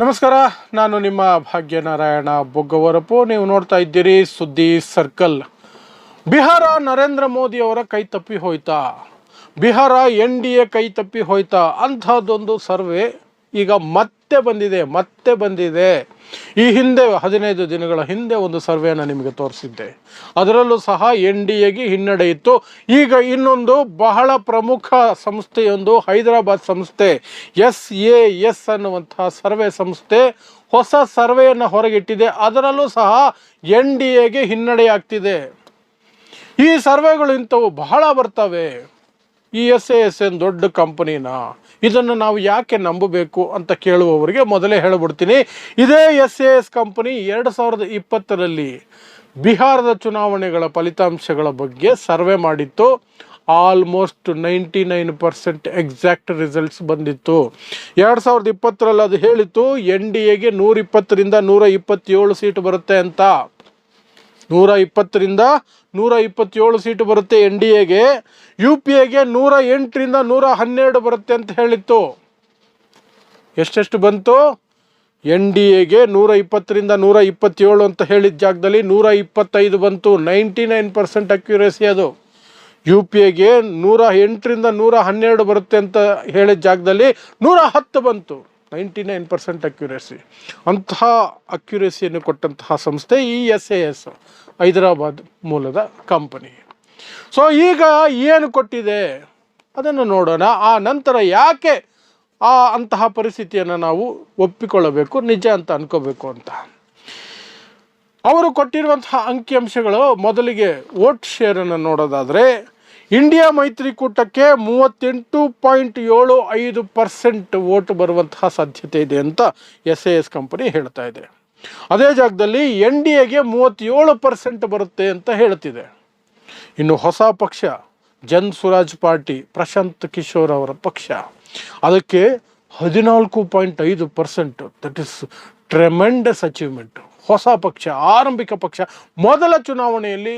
ನಮಸ್ಕಾರ, ನಾನು ನಿಮ್ಮ ಭಾಗ್ಯನಾರಾಯಣ ಬೊಗ್ಗವರಪು. ನೀವು ನೋಡ್ತಾ ಇದ್ದೀರಿ ಸುದ್ದಿ ಸರ್ಕಲ್. ಬಿಹಾರ ನರೇಂದ್ರ ಮೋದಿ ಅವರ ಕೈ ತಪ್ಪಿ ಹೋಯ್ತಾ? ಬಿಹಾರ ಎನ್ ಡಿ ಎ ಕೈ ತಪ್ಪಿ ಹೋಯ್ತಾ? ಅಂಥದ್ದೊಂದು ಸರ್ವೆ ಈಗ ಮತ್ತೆ ಬಂದಿದೆ ಮತ್ತೆ ಬಂದಿದೆ. ಈ ಹಿಂದೆ ಹದಿನೈದು ದಿನಗಳ ಹಿಂದೆ ಒಂದು ಸರ್ವೆಯನ್ನು ನಿಮಗೆ ತೋರಿಸಿದ್ದೆ. ಅದರಲ್ಲೂ ಸಹ ಎನ್ ಡಿ ಎಗೆ ಹಿನ್ನಡೆ ಇತ್ತು. ಈಗ ಇನ್ನೊಂದು ಬಹಳ ಪ್ರಮುಖ ಸಂಸ್ಥೆಯೊಂದು ಹೈದರಾಬಾದ್ ಸಂಸ್ಥೆ, ಎಸ್ ಎ ಎಸ್ ಅನ್ನುವಂತಹ ಸರ್ವೆ ಸಂಸ್ಥೆ ಹೊಸ ಸರ್ವೆಯನ್ನು ಹೊರಗಿಟ್ಟಿದೆ. ಅದರಲ್ಲೂ ಸಹ ಎನ್ ಡಿ ಎಗೆ ಹಿನ್ನಡೆಯಾಗ್ತಿದೆ. ಈ ಸರ್ವೆಗಳು ಇಂಥವು ಬಹಳ ಬರ್ತವೆ. ಈ ಎಸ್ ಎ ಎಸ್ ಎನ್ ದೊಡ್ಡ ಕಂಪನಿನ ಇದನ್ನು ನಾವು ಯಾಕೆ ನಂಬಬೇಕು ಅಂತ ಕೇಳುವವರಿಗೆ ಮೊದಲೇ ಹೇಳಿಬಿಡ್ತೀನಿ. ಇದೇ ಎಸ್ ಎ ಎಸ್ ಕಂಪನಿ ಎರಡು ಸಾವಿರದ ಇಪ್ಪತ್ತರಲ್ಲಿ ಬಿಹಾರದ ಚುನಾವಣೆಗಳ ಫಲಿತಾಂಶಗಳ ಬಗ್ಗೆ ಸರ್ವೆ ಮಾಡಿತ್ತು. Almost ninety nine percent exact results ಬಂದಿತ್ತು. ಎರಡು ಸಾವಿರದ ಇಪ್ಪತ್ತರಲ್ಲಿ ಅದು ಹೇಳಿತ್ತು ಎನ್ ಡಿ ಎಗೆ ನೂರ ಇಪ್ಪತ್ತರಿಂದ ನೂರ ಇಪ್ಪತ್ತೇಳು ಸೀಟ್ ಬರುತ್ತೆ ಅಂತ. ನೂರ ಇಪ್ಪತ್ತರಿಂದ ನೂರ ಇಪ್ಪತ್ತೇಳು ಸೀಟು ಬರುತ್ತೆ ಎನ್ ಡಿ ಎಗೆ. ಯು ಪಿ ಎಗೆ ನೂರ ಎಂಟರಿಂದ ನೂರ ಹನ್ನೆರಡು ಬರುತ್ತೆ ಅಂತ ಹೇಳಿತ್ತು. ಎಷ್ಟೆಷ್ಟು ಬಂತು? ಎನ್ ಡಿ ಎಗೆ ನೂರ ಇಪ್ಪತ್ತರಿಂದ ನೂರ ಇಪ್ಪತ್ತೇಳು ಅಂತ ಹೇಳಿದ ಜಾಗದಲ್ಲಿ ನೂರ ಇಪ್ಪತ್ತೈದು ಬಂತು. ನೈಂಟಿ ನೈನ್ ಪರ್ಸೆಂಟ್ ಅಕ್ಯುರೇಸಿ ಅದು. ಯು ಪಿ ಎಗೆ ನೂರ ಎಂಟರಿಂದ ನೂರ ಹನ್ನೆರಡು ಬರುತ್ತೆ ಅಂತ ಹೇಳಿದ ಜಾಗದಲ್ಲಿ ನೂರ ಹತ್ತು ಬಂತು. ನೈಂಟಿ ನೈನ್ ಪರ್ಸೆಂಟ್ ಅಕ್ಯುರೇಸಿ ಅಂತಹ ಅಕ್ಯುರೇಸಿಯನ್ನು ಕೊಟ್ಟಂತಹ ಸಂಸ್ಥೆ ಈ ಎಸ್ ಎ ಎಸ್ ಹೈದರಾಬಾದ್ ಮೂಲದ ಕಂಪನಿ ಸೊ ಈಗ ಏನು ಕೊಟ್ಟಿದೆ? ಅದನ್ನು ನೋಡೋಣ. ಆ ನಂತರ ಯಾಕೆ ಆ ಅಂತಹ ಪರಿಸ್ಥಿತಿಯನ್ನು ನಾವು ಒಪ್ಪಿಕೊಳ್ಳಬೇಕು, ನಿಜ ಅಂತ ಅನ್ಕೋಬೇಕು ಅಂತ. ಅವರು ಕೊಟ್ಟಿರುವಂತಹ ಅಂಕಿಅಂಶಗಳು ಮೊದಲಿಗೆ ವೋಟ್ ಶೇರನ್ನು ನೋಡೋದಾದರೆ ಇಂಡಿಯಾ ಮೈತ್ರಿಕೂಟಕ್ಕೆ ಮೂವತ್ತೆಂಟು ಪಾಯಿಂಟ್ ಏಳು ಐದು ಪರ್ಸೆಂಟ್ ವೋಟ್ ಬರುವಂತಹ ಸಾಧ್ಯತೆ ಇದೆ ಅಂತ ಎಸ್ ಎ ಎಸ್ ಕಂಪನಿ ಹೇಳ್ತಾ ಇದೆ. ಅದೇ ಜಾಗದಲ್ಲಿ ಎನ್ ಡಿ ಎಗೆ ಮೂವತ್ತೇಳು ಪರ್ಸೆಂಟ್ ಬರುತ್ತೆ ಅಂತ ಹೇಳ್ತಿದೆ. ಇನ್ನು ಹೊಸ ಪಕ್ಷ, ಜನ್ ಸ್ವರಾಜ್ ಪಾರ್ಟಿ, ಪ್ರಶಾಂತ್ ಕಿಶೋರ್ ಅವರ ಪಕ್ಷ, ಅದಕ್ಕೆ ಹದಿನಾಲ್ಕು ಪಾಯಿಂಟ್ ಐದು percent. That is tremendous achievement ಹೊಸ ಪಕ್ಷ, ಆರಂಭಿಕ ಪಕ್ಷ, ಮೊದಲ ಚುನಾವಣೆಯಲ್ಲಿ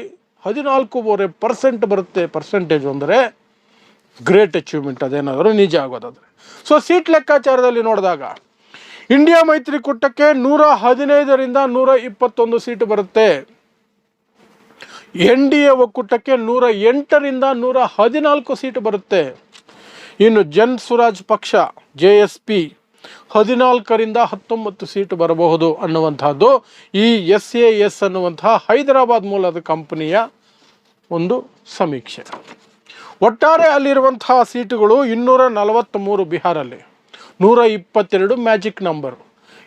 ಹದಿನಾಲ್ಕೂವರೆ ಪರ್ಸೆಂಟ್ ಬರುತ್ತೆ ಪರ್ಸೆಂಟೇಜ್ ಅಂದರೆ ಗ್ರೇಟ್ ಅಚೀವ್ಮೆಂಟ್ ಅದೇನಾದರೂ ನಿಜ ಆಗೋದಾದರೆ. ಸೊ ಸೀಟ್ ಲೆಕ್ಕಾಚಾರದಲ್ಲಿ ನೋಡಿದಾಗ ಇಂಡಿಯಾ ಮೈತ್ರಿಕೂಟಕ್ಕೆ ನೂರ ಹದಿನೈದರಿಂದ ನೂರ ಇಪ್ಪತ್ತೊಂದು ಸೀಟ್ ಬರುತ್ತೆ. ಎನ್ ಡಿ ಎ ಒಕ್ಕೂಟಕ್ಕೆ ನೂರ ಎಂಟರಿಂದ ನೂರ ಹದಿನಾಲ್ಕು ಸೀಟ್ ಬರುತ್ತೆ. ಇನ್ನು ಜನ್ ಸ್ವರಾಜ್ ಪಕ್ಷ, ಜೆ ಎಸ್ ಪಿ, ಹದಿನಾಲ್ಕರಿಂದ ಹತ್ತೊಂಬತ್ತು ಸೀಟ್ ಬರಬಹುದು ಅನ್ನುವಂಥದ್ದು ಈ ಎಸ್ ಎ ಎಸ್ ಅನ್ನುವಂತಹ ಹೈದರಾಬಾದ್ ಮೂಲದ ಕಂಪನಿಯ ಒಂದು ಸಮೀಕ್ಷೆ. ಒಟ್ಟಾರೆ ಅಲ್ಲಿರುವಂತಹ ಸೀಟುಗಳು ಇನ್ನೂರ ನಲವತ್ತ್ಮೂರು ಬಿಹಾರಲ್ಲಿ. ನೂರ ಇಪ್ಪತ್ತೆರಡು ಮ್ಯಾಜಿಕ್ ನಂಬರ್.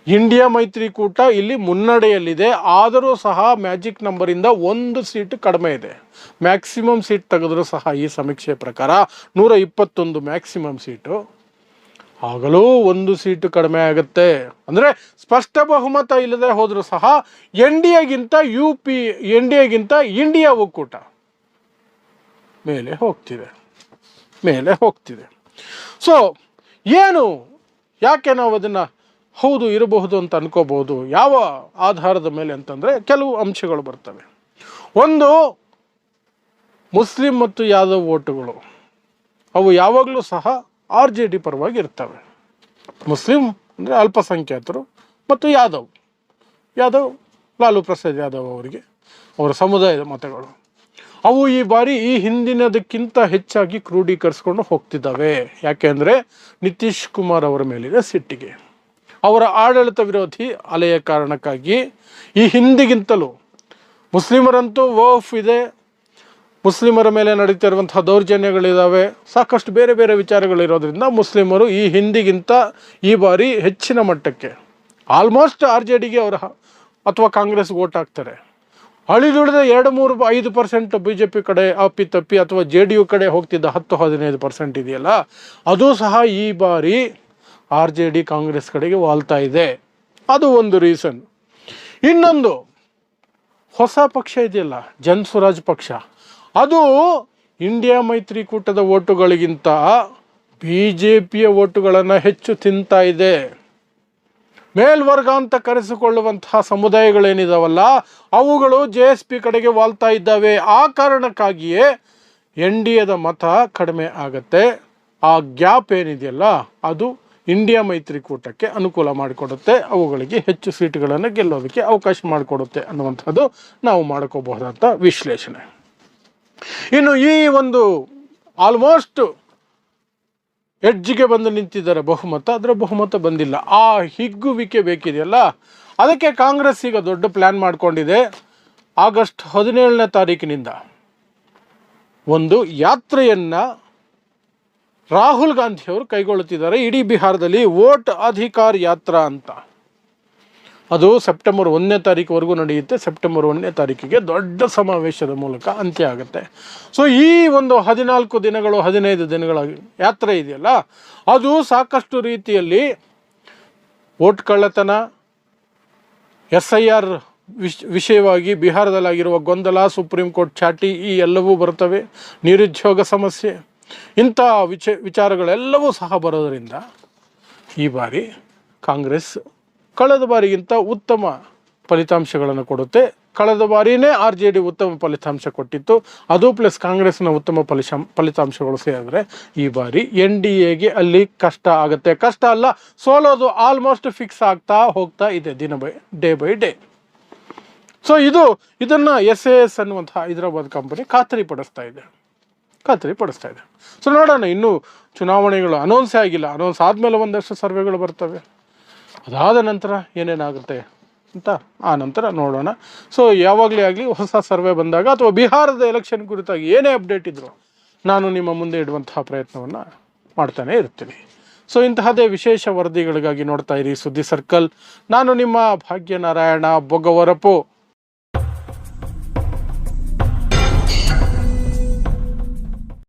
ಇಂಡಿಯಾ ಮೈತ್ರಿಕೂಟ ಇಲ್ಲಿ ಮುನ್ನಡೆಯಲ್ಲಿದೆ. ಆದರೂ ಸಹ ಮ್ಯಾಜಿಕ್ ನಂಬರಿಂದ ಒಂದು ಸೀಟು ಕಡಿಮೆ ಇದೆ. ಮ್ಯಾಕ್ಸಿಮಮ್ ಸೀಟ್ ತೆಗೆದರೂ ಸಹ ಈ ಸಮೀಕ್ಷೆ ಪ್ರಕಾರ ನೂರ ಇಪ್ಪತ್ತೊಂದು ಮ್ಯಾಕ್ಸಿಮಮ್ ಸೀಟು. ಆಗಲೂ ಒಂದು ಸೀಟು ಕಡಿಮೆ ಆಗುತ್ತೆ. ಅಂದರೆ ಸ್ಪಷ್ಟ ಬಹುಮತ ಇಲ್ಲದೆ ಹೋದರೂ ಸಹ ಎನ್ ಡಿ ಎಗಿಂತ ಯು ಪಿ, ಎನ್ ಡಿ ಎಗಿಂತ ಇಂಡಿಯಾ ಒಕ್ಕೂಟ ಮೇಲೆ ಹೋಗ್ತಿದೆ. ಮೇಲೆ ಹೋಗ್ತಿದೆ. ಸೊ ಏನು? ಯಾಕೆ ನಾವು ಅದನ್ನು ಹೌದು, ಇರಬಹುದು ಅಂತ ಅನ್ಕೋಬಹುದು? ಯಾವ ಆಧಾರದ ಮೇಲೆ ಅಂತಂದರೆ ಕೆಲವು ಅಂಶಗಳು ಬರ್ತವೆ. ಒಂದು, ಮುಸ್ಲಿಂ ಮತ್ತು ಯಾದವ್ ಓಟುಗಳು, ಅವು ಯಾವಾಗಲೂ ಸಹ ಆರ್ ಜೆ ಡಿ ಪರವಾಗಿ ಇರ್ತವೆ. ಮುಸ್ಲಿಂ ಅಂದರೆ ಅಲ್ಪಸಂಖ್ಯಾತರು ಮತ್ತು ಯಾದವ್. ಯಾದವ್, ಲಾಲು ಪ್ರಸಾದ್ ಯಾದವ್ ಅವರಿಗೆ, ಅವರ ಸಮುದಾಯದ ಮತಗಳು. ಅವು ಈ ಬಾರಿ ಈ ಹಿಂದಿನದಕ್ಕಿಂತ ಹೆಚ್ಚಾಗಿ ಕ್ರೋಢೀಕರಿಸ್ಕೊಂಡು ಹೋಗ್ತಿದ್ದಾವೆ. ಯಾಕೆಂದರೆ ನಿತೀಶ್ ಕುಮಾರ್ ಅವರ ಮೇಲಿನ ಸಿಟ್ಟಿಗೆ. ಅವರ ಆಡಳಿತ ವಿರೋಧಿ ಅಲೆಯ ಕಾರಣಕ್ಕಾಗಿ ಈ ಹಿಂದಿಗಿಂತಲೂ ಮುಸ್ಲಿಮರಂತೂ ವಫ್ ಇದೆ. ಮುಸ್ಲಿಮರ ಮೇಲೆ ನಡೀತಿರುವಂತಹ ದೌರ್ಜನ್ಯಗಳಿದ್ದಾವೆ ಸಾಕಷ್ಟು ಬೇರೆ ಬೇರೆ ವಿಚಾರಗಳಿರೋದ್ರಿಂದ ಮುಸ್ಲಿಮರು ಈ ಹಿಂದಿಗಿಂತ ಈ ಬಾರಿ ಹೆಚ್ಚಿನ ಮಟ್ಟಕ್ಕೆ ಆಲ್ಮೋಸ್ಟ್ ಆರ್ ಜೆ ಡಿಗೆ ಅವರ ಅಥವಾ ಕಾಂಗ್ರೆಸ್ಗೆ ಓಟ್ ಹಾಕ್ತಾರೆ. ಅಳಿದುಳಿದ ಎರಡು ಮೂರು ಐದು ಪರ್ಸೆಂಟ್ ಬಿ ಜೆ ಪಿ ಕಡೆ ಅಪ್ಪಿತಪ್ಪಿ ಅಥವಾ ಜೆ ಡಿ ಯು ಕಡೆ ಹೋಗ್ತಿದ್ದ ಹತ್ತು ಹದಿನೈದು ಪರ್ಸೆಂಟ್ ಇದೆಯಲ್ಲ, ಅದು ಸಹ ಈ ಬಾರಿ ಆರ್ ಜೆ ಡಿ ಕಾಂಗ್ರೆಸ್ ಕಡೆಗೆ ವಾಲ್ತಾ ಇದೆ. ಅದು ಒಂದು ರೀಸನ್. ಇನ್ನೊಂದು, ಹೊಸ ಪಕ್ಷ ಇದೆಯಲ್ಲ, ಜನ್ ಸ್ವರಾಜ್ ಪಕ್ಷ. ಅದು ಇಂಡಿಯಾ ಮೈತ್ರಿಕೂಟದ ಓಟುಗಳಿಗಿಂತ ಬಿ ಜೆ ಪಿಯ ಓಟುಗಳನ್ನು ಹೆಚ್ಚು ತಿಂತಾ ಇದೆ. ಮೇಲ್ವರ್ಗ ಅಂತ ಕರೆಸಿಕೊಳ್ಳುವಂತಹ ಸಮುದಾಯಗಳೇನಿದಾವಲ್ಲ, ಅವುಗಳು ಜೆ ಎಸ್ ಪಿ ಕಡೆಗೆ ವಾಲ್ತಾ ಇದ್ದಾವೆ. ಆ ಕಾರಣಕ್ಕಾಗಿಯೇ ಎನ್ ಡಿ ಎದ ಮತ ಕಡಿಮೆ ಆಗತ್ತೆ. ಆ ಗ್ಯಾಪ್ ಏನಿದೆಯಲ್ಲ, ಅದು ಇಂಡಿಯಾ ಮೈತ್ರಿಕೂಟಕ್ಕೆ ಅನುಕೂಲ ಮಾಡಿಕೊಡುತ್ತೆ. ಅವುಗಳಿಗೆ ಹೆಚ್ಚು ಸೀಟುಗಳನ್ನು ಗೆಲ್ಲೋದಕ್ಕೆ ಅವಕಾಶ ಮಾಡಿಕೊಡುತ್ತೆ ಅನ್ನುವಂಥದ್ದು ನಾವು ಮಾಡ್ಕೋಬಹುದಂಥ ವಿಶ್ಲೇಷಣೆ. ಇನ್ನು ಈ ಒಂದು ಆಲ್ಮೋಸ್ಟ್ ಎಡ್ಜಿಗೆ ಬಂದು ನಿಂತಿದ್ದಾರೆ ಬಹುಮತ ಅದರ ಬಹುಮತ ಬಂದಿಲ್ಲ. ಆ ಹಿಗ್ಗುವಿಕೆ ಬೇಕಿದೆಯಲ್ಲ? ಅದಕ್ಕೆ ಕಾಂಗ್ರೆಸ್ ಈಗ ದೊಡ್ಡ ಪ್ಲ್ಯಾನ್ ಮಾಡಿಕೊಂಡಿದೆ. ಆಗಸ್ಟ್ ಹದಿನೇಳನೇ ತಾರೀಕಿನಿಂದ ಒಂದು ಯಾತ್ರೆಯನ್ನು ರಾಹುಲ್ ಗಾಂಧಿಯವರು ಕೈಗೊಳ್ಳುತ್ತಿದ್ದಾರೆ. ಇಡೀ ಬಿಹಾರದಲ್ಲಿ ವೋಟ್ ಅಧಿಕಾರ ಯಾತ್ರಾ ಅಂತ. ಅದು ಸೆಪ್ಟೆಂಬರ್ ಒಂದನೇ ತಾರೀಕುವರೆಗೂ ನಡೆಯುತ್ತೆ. ಸೆಪ್ಟೆಂಬರ್ ಒಂದನೇ ತಾರೀಕಿಗೆ ದೊಡ್ಡ ಸಮಾವೇಶದ ಮೂಲಕ ಅಂತ್ಯ ಆಗುತ್ತೆ. ಸೊ ಈ ಒಂದು ಹದಿನಾಲ್ಕು ದಿನಗಳು, ಹದಿನೈದು ದಿನಗಳ ಯಾತ್ರೆ ಇದೆಯಲ್ಲ, ಅದು ಸಾಕಷ್ಟು ರೀತಿಯಲ್ಲಿ ಓಟ್ ಕಳ್ಳತನ ಎಸ್ ಐ ಆರ್ ವಿಶ್ ವಿಷಯವಾಗಿ ಬಿಹಾರದಲ್ಲಾಗಿರುವ ಗೊಂದಲ, ಸುಪ್ರೀಂ ಕೋರ್ಟ್ ಚಾಟಿ, ಈ ಎಲ್ಲವೂ ಬರ್ತವೆ ನಿರುದ್ಯೋಗ ಸಮಸ್ಯೆ, ಇಂಥ ವಿಚ, ವಿಚಾರಗಳೆಲ್ಲವೂ ಸಹ ಬರೋದರಿಂದ ಈ ಬಾರಿ ಕಾಂಗ್ರೆಸ್ ಕಳೆದ ಬಾರಿಗಿಂತ ಉತ್ತಮ ಫಲಿತಾಂಶಗಳನ್ನು ಕೊಡುತ್ತೆ. ಕಳೆದ ಬಾರಿನೇ ಆರ್ ಜೆ ಡಿ ಉತ್ತಮ ಫಲಿತಾಂಶ ಕೊಟ್ಟಿತ್ತು. ಅದು ಪ್ಲಸ್ ಕಾಂಗ್ರೆಸ್ನ ಉತ್ತಮ ಫಲಿತಾಂ ಫಲಿತಾಂಶಗಳು ಸೇರಿದ್ರೆ ಈ ಬಾರಿ ಎನ್ ಡಿ ಎಗೆ ಅಲ್ಲಿ ಕಷ್ಟ ಆಗುತ್ತೆ. ಕಷ್ಟ ಅಲ್ಲ, ಸೋಲೋದು ಆಲ್ಮೋಸ್ಟ್ ಫಿಕ್ಸ್ ಆಗ್ತಾ ಹೋಗ್ತಾ ಇದೆ ದಿನ by, day by day. So ಇದು, ಇದನ್ನು ಎಸ್ ಎ ಎಸ್ ಅನ್ನುವಂತಹ ಹೈದರಾಬಾದ್ ಕಂಪನಿ ಖಾತರಿಪಡಿಸ್ತಾ ಇದೆ. ಖಾತರಿ ಪಡಿಸ್ತಾ ಇದೆ. ಸೊ ನೋಡೋಣ, ಇನ್ನೂ ಚುನಾವಣೆಗಳು ಅನೌನ್ಸೇ ಆಗಿಲ್ಲ. ಅನೌನ್ಸ್ ಆದಮೇಲೆ ಒಂದಷ್ಟು ಸರ್ವೆಗಳು ಬರ್ತವೆ. ಅದಾದ ನಂತರ ಏನೇನಾಗುತ್ತೆ ಅಂತ ಆ ನಂತರ ನೋಡೋಣ. ಸೊ ಯಾವಾಗಲೇ ಆಗಲಿ ಹೊಸ ಸರ್ವೆ ಬಂದಾಗ ಅಥವಾ ಬಿಹಾರದ ಎಲೆಕ್ಷನ್ ಕುರಿತಾಗಿ ಏನೇ ಅಪ್ಡೇಟ್ ಇದ್ದರೂ ನಾನು ನಿಮ್ಮ ಮುಂದೆ ಇಡುವಂತಹ ಪ್ರಯತ್ನವನ್ನು ಮಾಡ್ತಾನೆ ಇರ್ತೀನಿ. ಸೊ ಇಂತಹದೇ ವಿಶೇಷ ವರದಿಗಳಿಗಾಗಿ ನೋಡ್ತಾ ಇರಿ ಸುದ್ದಿ ಸರ್ಕಲ್ ನಾನು ನಿಮ್ಮ ಭಾಗ್ಯನಾರಾಯಣ ಬೊಗವರಪು.